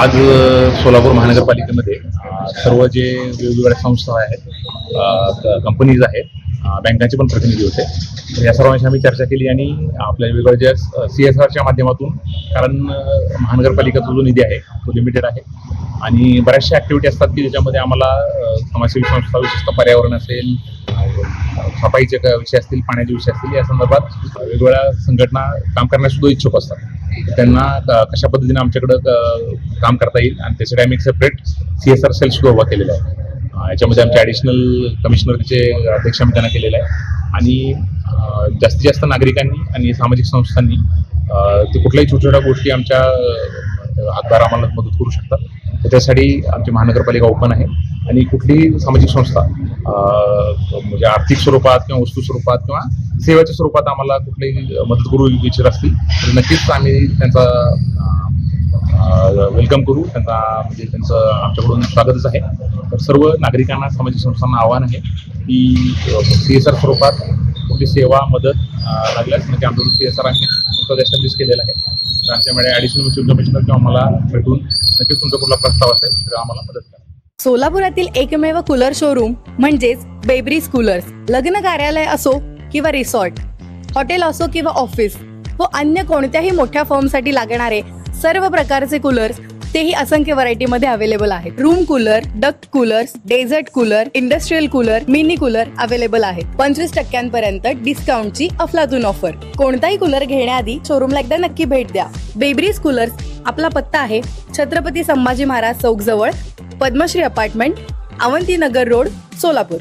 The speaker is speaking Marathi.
आज सोलापूर महानगरपालिकेमध्ये सर्व जे वेगवेगळ्या संस्था आहेत कंपनीज आहेत बँकांचे पण प्रतिनिधी होते. तर या सर्वांशी आम्ही चर्चा केली आणि आपल्या वेगवेगळ्या सी एस आरच्या माध्यमातून कारण महानगरपालिकेचा जो निधी आहे तो लिमिटेड आहे. आणि बऱ्याचशा ॲक्टिव्हिटी असतात की ज्याच्यामध्ये आम्हाला समाजसेवी संस्था विशेषतः पर्यावरण असेल सफाईचे क- विषय असतील पाण्याचे विषय असतील या संदर्भात वेगवेगळ्या संघटना काम करण्यास सुद्धा इच्छुक असतात. त्यांना क- कशा पद्धतीने आमच्याकडं काम करता येईल. आणि त्यासाठी आम्ही एक separate C S R cell सुद्धा उभा केलेला आहे. याच्यामध्ये आमचे ॲडिशनल कमिशनर तिचे अध्यक्ष आम्ही त्यांना केलेलं आहे. आणि जास्तीत जास्त नागरिकांनी आणि सामाजिक संस्थांनी ते कुठल्याही छोट्या छोट्या गोष्टी आमच्या हातभार आम्हाला मदत करू शकतात. त्याच्यासाठी त्यासाठी आमची महानगरपालिका ओपन आहे. आणि कुठलीही सामाजिक संस्था म्हणजे आर्थिक स्वरूपात किंवा वस्तू स्वरूपात किंवा सेवेच्या स्वरूपात आम्हाला कुठलीही मदत करू इच्छित असतील तर नक्कीच आम्ही त्यांचा वेलकम करू. त्यांना म्हणजे त्यांचं आमच्याकडून स्वागतच आहे. तर सर्व नागरिकांना सामाजिक संस्थांना आव्हान आहे की सी एस आर स्वरूपात कुठली सेवा मदत लागल्यास म्हणजे आमच्याकडून सी एस आर आम्ही एस्टॅब्लिश केलेलं आहे. तर आमच्याकडे ॲडिशनल म्युच्युअल कमिशनर किंवा आम्हाला भेटून नक्कीच तुमचा कुठला प्रस्ताव असेल तर आम्हाला मदत करा. सोलापुरातील एकमेव कूलर शोरूम म्हणजेच बेब्रीज कूलर्स लग्न कार्यालय असो किंवा रिसॉर्ट हॉटेल असो किंवा ऑफिस व अन्य कोणत्याही मोठ्या फॉर्मसाठी लागणारे सर्व प्रकारचे कूलर्स तेही असंख्य व्हरायटीमध्ये अवेलेबल आहेत. Room cooler duct coolers desert cooler industrial cooler mini cooler available आहेत. पंचवीस टक्क्यांपर्यंत डिस्काउंटची अफलातून ऑफर कोणताही कूलर घेण्याआधी शोरूमला एकदा नक्की भेट द्या. बेब्रीज कूलर्स आपला पत्ता आहे छत्रपती संभाजी महाराज चौक जवळ पद्मश्री अपार्टमेंट अवंतीनगर रोड सोलापूर.